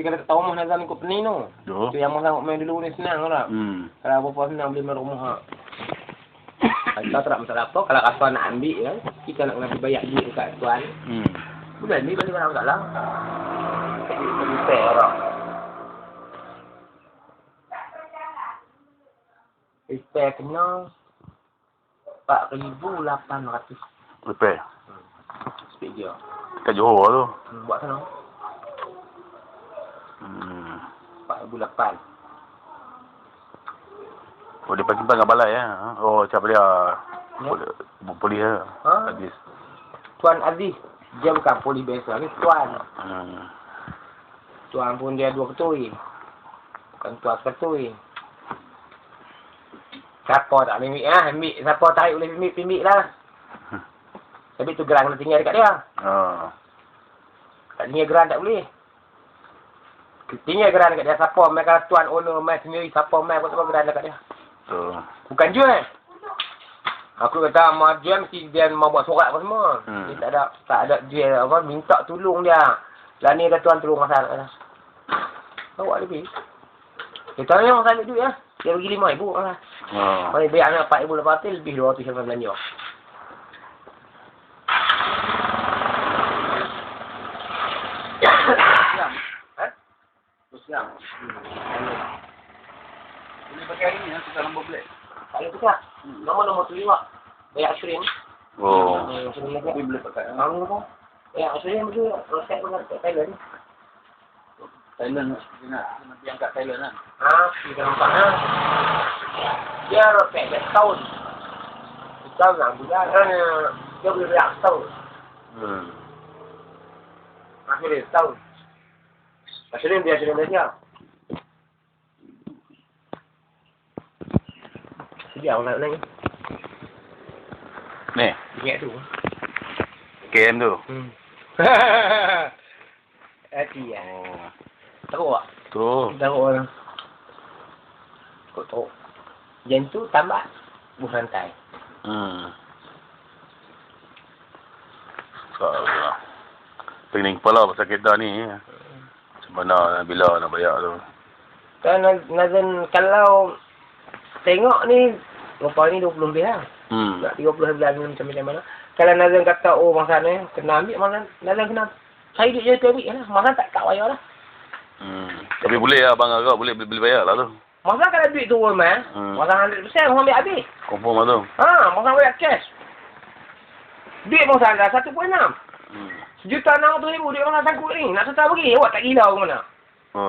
Tapi kalau tak tahu rumah Nazam ikut pening tu. Tu. Tu yang Nazam main dulu ni senang tak? Hmm. Kalau apa-apa senang beli main rumah. Ha. Kita tak masalah apa. Kalau rasa nak ambil ya, kita nak kena bayar duit dekat tuan. Hmm. Bulan ni balik barang masalah. Jadi fair orang. Repair kena 4,800 Repair. speed dia. Kat Johor tu. Hmm, Buat sana. Hmm. 4,800. Oh, dia pagi dengan balai ya. Oh, cap dia. Ya. Boleh boleh ya. Ha? Hadis. Tuan Aziz. Dia bukan poli biasa. Ni tuan. Hmm. Tuan pun dia dua ketui. Bukan tuan seketui. Siapa tak ambil ah, ambil. Siapa tarik boleh ambil, ambil lah. Hmm. Tapi tu geran kena tinggal dekat dia. Ah. Tak tinggal geran tak boleh. Tinggal geran dekat dia. Siapa mereka tuan owner main sendiri. Siapa main pun semua geran dekat dia. Tu. Bukan jual. Aku kata mau jual mesti dia mau buat surat apa semua. Hmm. Dia tak ada tak ada jual apa minta tolong dia. Lah ni kata tuan tolong masalah kata. Bawa lebih. Dia tahu yang saya duit ya. Dia bagi lima ibu lah. Ah. Mari bayar nak empat ibu lepas tu lebih dua ratus yang belanja. Siam siang. Hmm. Ini pakai hari ni, sudah nombor belak. Tak boleh tukar. Hmm. Nombor nombor tu lima. Bayar krim. Oh. Ini boleh pakai. Mau apa? Ya, asalnya yang betul. Rosak pun ada Thailand ni. Thailand nak nak yang kat Thailand kan. Ha, kita nampak ha. Dia rosak dah tahun. Kita nak lah, buat ha, dia boleh tahun. Hmm. Akhirnya tahun. Ashrim dia ashrim dia. Dia awak nak ni. Ni, ingat tu. KM tu. Hmm. Hati ya. Oh. Teruk tak? Teruk. Teruk orang. Kau teruk. Yang tu tambah bukan tai. Hmm. Salah. Pening kepala pasal kedah ni. Ya. Macam mana bila nak bayar tu. Kan Naz- Nazan kalau tengok ni Rupa ni 20 lebih lah. Hmm. Nak 30 bulan ni macam macam mana. Kalau Nazan kata, oh masa ni kena ambil, masa Nazan kena cari duit je tu ambil lah. Masa tak tak payah lah. Hmm. Tapi boleh lah abang agak boleh boleh bayar lah tu. Masa kalau duit turun mah, Hmm. masa 100% orang ambil habis. Confirm lah tu. Ha, masa bayar cash. Duit masa ada 1.6. Hmm. Sejuta enam ratus ribu duit masa sangkut ni. Nak setah bagi, awak tak gila ke mana? Ha.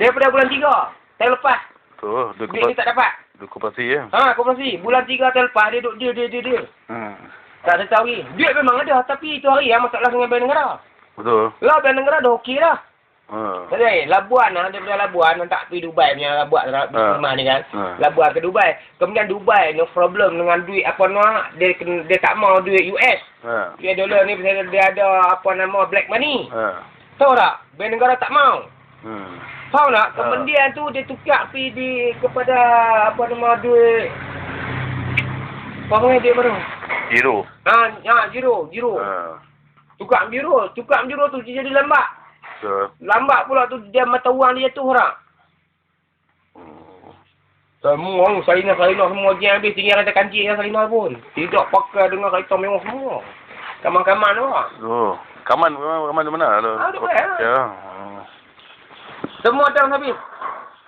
Daripada bulan tiga, tahun lepas, Tu, dia kupas, tak dapat. dia kupasi ya. Ha, koperasi. Bulan tiga tahun lepas, dia duduk dia, dia, dia, dia. Hmm. Tak ada tahu lagi. Duit memang ada, tapi itu hari yang masalah dengan Bank Negara. Betul. Lah, Bank Negara dah okey lah. Ha. Jadi, Labuan lah, daripada Labuan, yang tak pergi Dubai punya Labuan, Ha. rumah ni kan. Ha. Labuan ke Dubai. Kemudian Dubai, no problem dengan duit apa nak, dia, kena- dia tak mau duit US. Ha. Duit dolar ni, pasal dia ada apa nama, black money. Ha. Tahu tak? Bank Negara tak mau. Hmm. Faham tak? Ha. Kemudian tu dia tukar pergi di kepada apa nama duit apa nama dia baru? Zero. Ha, ha, jiro, jiro. Ha. Tukar jiro, tukar jiro tu dia jadi lambat. So, Lambat pula tu dia mata wang dia jatuh orang. hmm. Semua orang salina-salina semua dia habis tinggal kata kancik yang salina pun. Tidak pakai dengan kereta mewah semua. Kaman-kaman tu lah. Oh. Kaman, kaman di mana tu? Ah, Dubai lah. Ya. Hmm. Semua dah habis.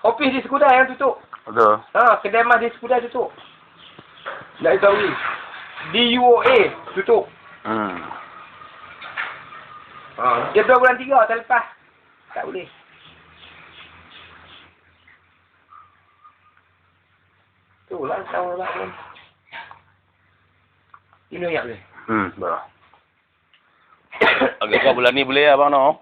Ofis di Sekuda yang tutup. Betul. Ha, kedai mas di Sekuda tutup. Nak tahu ni. Di UOA tutup. Hmm. Ha, dia bulan tiga tahun lepas. Tak boleh. Tu lah tahu lah kan. Ini yang boleh. Hmm. Betul. Agak kau bulan ni boleh abang no?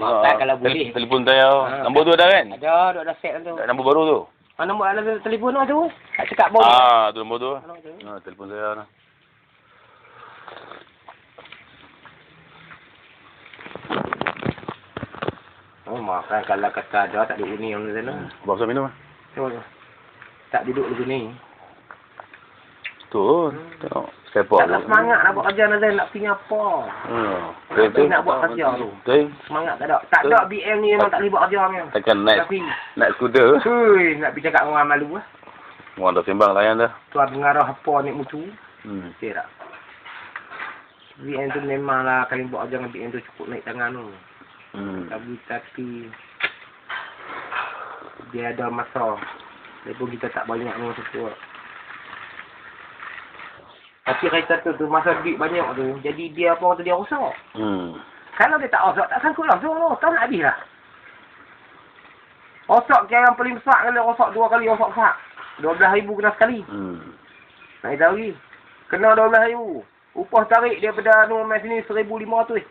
Tak kalau boleh. Telefon saya. Ha. Nombor tu ada kan? Ada, ada, ada set tu. Tak nombor baru tu? Ha, nombor ada telefon tu tu. Tak cakap bau. Ah, tu nombor tu. Ha, telefon saya. Oh, maafkan kalau kata ada tak duduk ni orang sana. Bawa saya minum. ah. Tak duduk di sini. Tu. Tengok. Sepak Tak nak semangat nak buat kerja Nazan nak pergi apa. Hmm. Betul tu. Nak buat kerja tu. Betul. Semangat tak ada. Tak ada BM ni memang tak boleh buat kerja memang. Takkan naik naik skuter. Hui, nak pergi cakap dengan orang malu lah. Orang dah sembang layan dah. Tuan pengarah apa ni mutu. Hmm. Okey BM tu memanglah kali buat kerja dengan BM tu cukup naik tangan tu. Hmm. Tapi, tapi dia ada masa. Walaupun kita tak banyak dengan support. Tapi kereta tu, tu masa duit banyak tu, jadi dia apa kata dia rosak. Hmm. Kalau dia tak rosak, tak sangkut langsung tu. Tak nak habis lah. Rosak yang paling besar kali rosak dua kali rosak besar. Dua ribu kena sekali. Hmm. Nak tahu lagi. Kena dua belas ribu. Upah tarik daripada anu mes sini seribu lima ratus.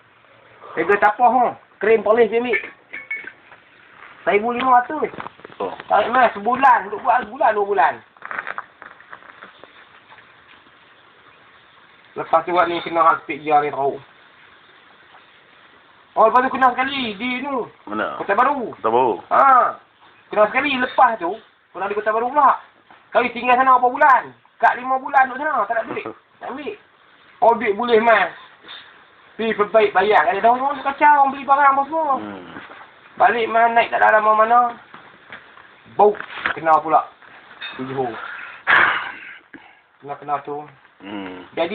Harga tapah ha. Krim polis dia ambil. Seribu lima ratus. Oh. Tarik mes sebulan. Untuk buat sebulan dua bulan. Lepas tu buat ni kena hak speed gear ni tahu. Oh lepas tu kena sekali di ni. Mana? Kota Baru. Tak tahu. Ha. Kena sekali lepas tu. Kena di Kota Baru pula. Kali tinggal sana berapa bulan? Kat lima bulan duduk sana. Tak ada duit. Tak ambil. Duit boleh mas. Pergi perbaik bayar. Ada dah orang kacau. Orang beli barang apa semua. Hmm. Balik mana naik tak ada mana. Bau. Kena pula. Di Johor. Kena-kena tu. Hmm. Jadi